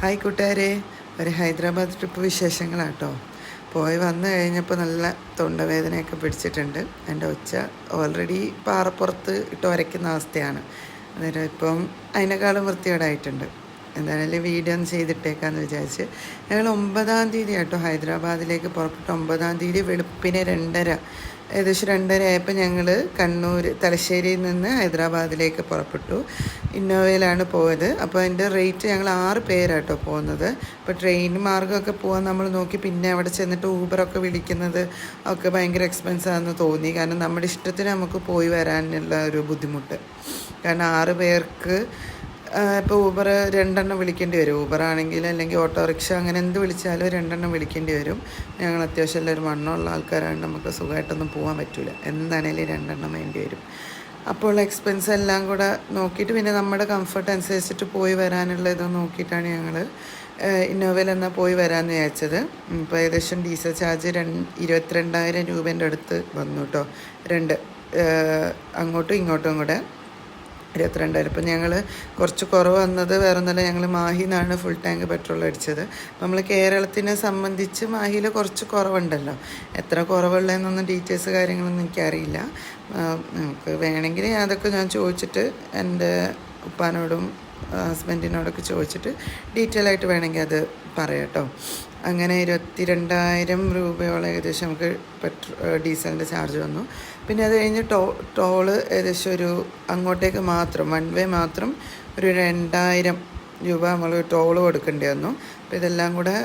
Hi കൂട്ടുകാരെ. ഒരു Hyderabad trip വിശേഷങ്ങളാട്ടോ. പോയി വന്നു കഴിഞ്ഞപ്പോൾ നല്ല തൊണ്ടവേദനയൊക്കെ പിടിച്ചിട്ടുണ്ട്. എന്റെ ഒച്ച ഓൾറെഡി പാറപ്പുറത്ത് ഇട്ട് ഉരയ്ക്കുന്ന അവസ്ഥയാണ്. അന്നേരം ഇപ്പം അതിനേക്കാളും വൃത്തികേടായിട്ടുണ്ട്. എന്തായാലും വീഡിയോ ഒന്ന് ചെയ്തിട്ടേക്കാന്ന് വിചാരിച്ച്. ഞങ്ങൾ ഒമ്പതാം തീയതി കേട്ടോ ഹൈദരാബാദിലേക്ക് പുറപ്പെട്ടു ഒമ്പതാം തീയതി വെളുപ്പിനെ രണ്ടര ഏകദേശം രണ്ടര ആയപ്പോൾ ഞങ്ങൾ കണ്ണൂർ തലശ്ശേരിയിൽ നിന്ന് ഹൈദരാബാദിലേക്ക് പുറപ്പെട്ടു. ഇന്നോവയിലാണ് പോയത്. അപ്പോൾ അതിന്റെ റേറ്റ് ഞങ്ങൾ ആറ് പേരാട്ടോ പോകുന്നത്. അപ്പോൾ ട്രെയിൻ മാർഗമൊക്കെ പോകാൻ നമ്മൾ നോക്കി പിന്നെ അവിടെ ചെന്നിട്ട് ഊബറൊക്കെ വിളിക്കുന്നത് ഒക്കെ ഭയങ്കര എക്സ്പെൻസാണെന്ന് തോന്നി. കാരണം നമ്മുടെ ഇഷ്ടത്തിന് നമുക്ക് പോയി വരാനുള്ള ഒരു ബുദ്ധിമുട്ട്. കാരണം ആറ് പേർക്ക് ഇപ്പോൾ ഊബർ രണ്ടെണ്ണം വിളിക്കേണ്ടി വരും. ഊബർ ആണെങ്കിൽ അല്ലെങ്കിൽ ഓട്ടോറിക്ഷ അങ്ങനെ എന്ത് വിളിച്ചാലും രണ്ടെണ്ണം വിളിക്കേണ്ടി വരും. ഞങ്ങൾ അത്യാവശ്യം എല്ലാവരും മണ്ണുള്ള ആൾക്കാരാണ് നമുക്ക് സുഖമായിട്ടൊന്നും പോകാൻ പറ്റില്ല എന്താണേലും രണ്ടെണ്ണം വേണ്ടി വരും. അപ്പോൾ എക്സ്പെൻസ് എല്ലാം കൂടെ നോക്കിയിട്ട് പിന്നെ നമ്മുടെ കംഫർട്ട് അനുസരിച്ചിട്ട് പോയി വരാനുള്ള ഇത് നോക്കിയിട്ടാണ് ഞങ്ങൾ ഇന്നോവയിൽ എന്നാൽ പോയി വരാമെന്ന് വിചാരിച്ചത്. ഇപ്പോൾ ഏകദേശം ഡീസൽ ചാർജ് രണ്ട് ഇരുപത്തിരണ്ടായിരം രൂപേന്റെ അടുത്ത് വന്നു കേട്ടോ രണ്ട് അങ്ങോട്ടും ഇങ്ങോട്ടും കൂടെ. ഇരുപത്തിരണ്ടായിരം. ഇപ്പം ഞങ്ങൾ കുറച്ച് കുറവ് വന്നത് വേറെ ഒന്നല്ല ഞങ്ങൾ മാഹിന്നാണ് ഫുൾ ടാങ്ക് പെട്രോൾ അടിച്ചത്. നമ്മൾ കേരളത്തിനെ സംബന്ധിച്ച് മാഹിയിൽ കുറച്ച് കുറവുണ്ടല്ലോ. എത്ര കുറവുള്ളതെന്നൊന്നും ഡീറ്റെയിൽസ് കാര്യങ്ങളൊന്നും എനിക്കറിയില്ല. നമുക്ക് വേണമെങ്കിൽ അതൊക്കെ ഞാൻ ചോദിച്ചിട്ട് എന്റെ ഉപ്പാനോടും ഹസ്ബൻഡിനോടൊക്കെ ചോദിച്ചിട്ട് ഡീറ്റെയിൽ ആയിട്ട് വേണമെങ്കിൽ അത് പറയാട്ടോ അങ്ങനെ ഇരുപത്തി രണ്ടായിരം രൂപയോളം ഏകദേശം നമുക്ക് പെട്രോ ഡീസലിന്റെ ചാർജ് വന്നു. പിന്നെ അത് കഴിഞ്ഞ് ടോ ടോൾ ഏകദേശം ഒരു അങ്ങോട്ടേക്ക് മാത്രം വൺ വേ മാത്രം ഒരു രണ്ടായിരം രൂപ നമ്മൾ ടോൾ കൊടുക്കേണ്ടി വന്നു. അപ്പോൾ ഇതെല്ലാം കൂടെ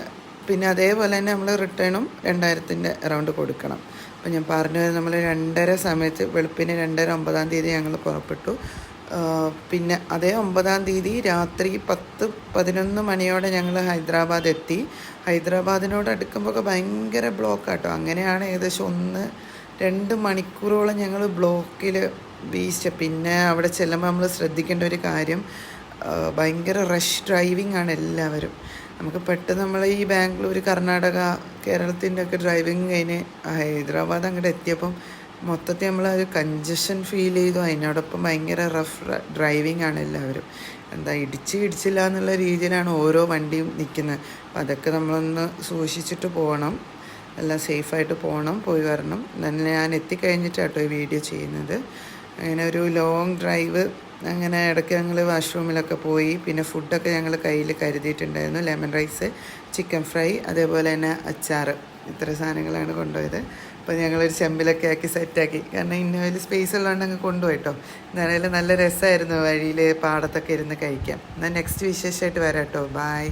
പിന്നെ അതേപോലെ തന്നെ നമ്മൾ റിട്ടേണും രണ്ടായിരത്തിന്റെ അറൗണ്ട് കൊടുക്കണം. അപ്പോൾ ഞാൻ പറഞ്ഞു നമ്മൾ രണ്ടര സമയത്ത് വെളുപ്പിന് രണ്ടര ഒമ്പതാം തീയതി ഞങ്ങൾ പുറപ്പെട്ടു. പിന്നെ അതേ ഒമ്പതാം തീയതി രാത്രി പത്ത് പതിനൊന്ന് മണിയോടെ ഞങ്ങൾ ഹൈദരാബാദ് എത്തി. ഹൈദരാബാദിനോട് അടുക്കുമ്പോൾ ഭയങ്കര ബ്ലോക്കാട്ടോ അങ്ങനെയാണ് ഏകദേശം ഒന്ന് രണ്ട് മണിക്കൂറോളം ഞങ്ങൾ ബ്ലോക്കിൽ വീശ പിന്നെ അവിടെ ചെല്ലുമ്പോൾ നമ്മൾ ശ്രദ്ധിക്കേണ്ട ഒരു കാര്യം ഭയങ്കര റഷ് ഡ്രൈവിംഗ് ആണ് എല്ലാവരും. നമുക്ക് പെട്ടെന്ന് നമ്മൾ ഈ ബാംഗ്ലൂർ കർണാടക കേരളത്തിന്റെ ഒക്കെ ഡ്രൈവിംഗ് കഴിഞ്ഞ് ഹൈദരാബാദ് അങ്ങോട്ട് എത്തിയപ്പം മൊത്തത്തിൽ നമ്മൾ ഒരു കഞ്ചഷൻ ഫീൽ ചെയ്തു. അതിനോടൊപ്പം ഭയങ്കര റഫ് ഡ്രൈവിംഗ് ആണ് എല്ലാവരും. എന്താ ഇടിച്ച് ഇടിച്ചില്ല എന്നുള്ള രീതിയിലാണ് ഓരോ വണ്ടിയും നിൽക്കുന്നത് അപ്പം അതൊക്കെ നമ്മളൊന്ന് സൂക്ഷിച്ചിട്ട് പോകണം. എല്ലാം സേഫായിട്ട് പോകണം പോയി വരണം. തന്നെ ഞാൻ എത്തിക്കഴിഞ്ഞിട്ട് കേട്ടോ ഈ വീഡിയോ ചെയ്യുന്നത്. അങ്ങനെ ഒരു ലോങ് ഡ്രൈവ് അങ്ങനെ ഇടയ്ക്ക് ഞങ്ങൾ വാഷ്റൂമിലൊക്കെ പോയി. പിന്നെ ഫുഡൊക്കെ ഞങ്ങൾ കയ്യിൽ കരുതിയിട്ടുണ്ടായിരുന്നു. ലെമൺ റൈസ് ചിക്കൻ ഫ്രൈ അതേപോലെ തന്നെ അച്ചാർ ഇത്ര സാധനങ്ങളാണ് കൊണ്ടുപോയത്. അപ്പോൾ ഞങ്ങളൊരു ചെമ്പിലൊക്കെ ആക്കി സെറ്റാക്കി കാരണം ഇന്നോയിൽ സ്പേസ് ഉള്ളതുകൊണ്ട് അങ്ങ് കൊണ്ടുപോയിട്ടോ. എന്നാലും നല്ല രസമായിരുന്നു വഴിയിൽ പാടത്തൊക്കെ ഇരുന്ന് കഴിക്കാം എന്നാൽ നെക്സ്റ്റ് വിശേഷമായിട്ട് വരാം കേട്ടോ ബായ്